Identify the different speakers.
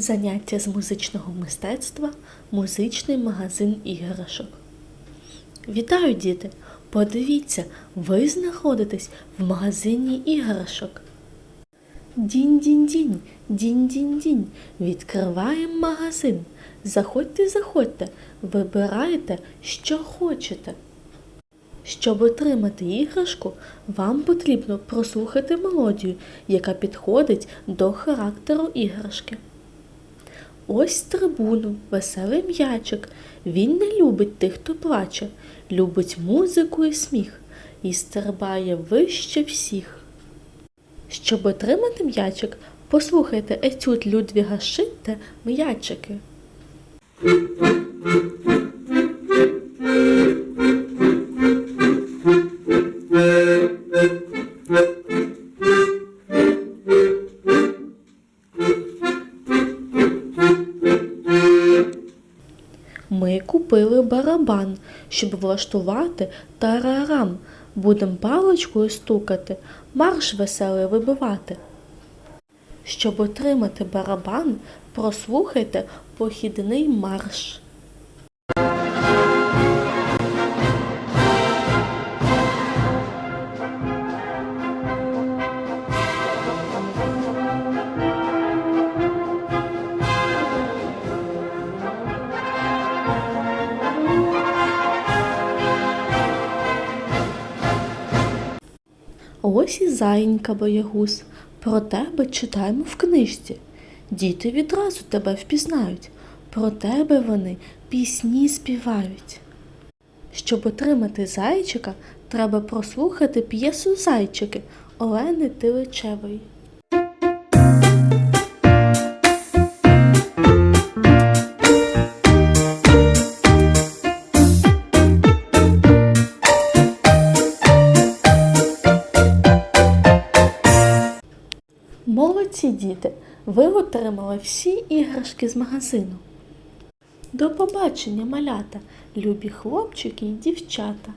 Speaker 1: Заняття з музичного мистецтва, музичний магазин іграшок. Вітаю, діти! Подивіться, ви знаходитесь в магазині іграшок. Дінь-дінь-дінь, дінь-дінь-дінь. Відкриваємо магазин. Заходьте, заходьте, вибирайте, що хочете. Щоб отримати іграшку, вам потрібно прослухати мелодію, яка підходить до характеру іграшки. Ось трибуну, веселий м'ячик. Він не любить тих, хто плаче, любить музику і сміх і стрибає вище всіх. Щоб отримати м'ячик, послухайте етюд Людвіга Шинте «М'ячики». Ми купили барабан, щоб влаштувати тарарам. Будем паличкою стукати, марш веселий вибивати. Щоб отримати барабан, прослухайте похідний марш. Ось і заїнька боягуз. Про тебе читаємо в книжці. Діти відразу тебе впізнають. Про тебе вони пісні співають. Щоб отримати зайчика, треба прослухати п'єсу Зайчики Олени Тиличевої. Молодці діти, ви отримали всі іграшки з магазину. До побачення, малята, любі хлопчики і дівчата.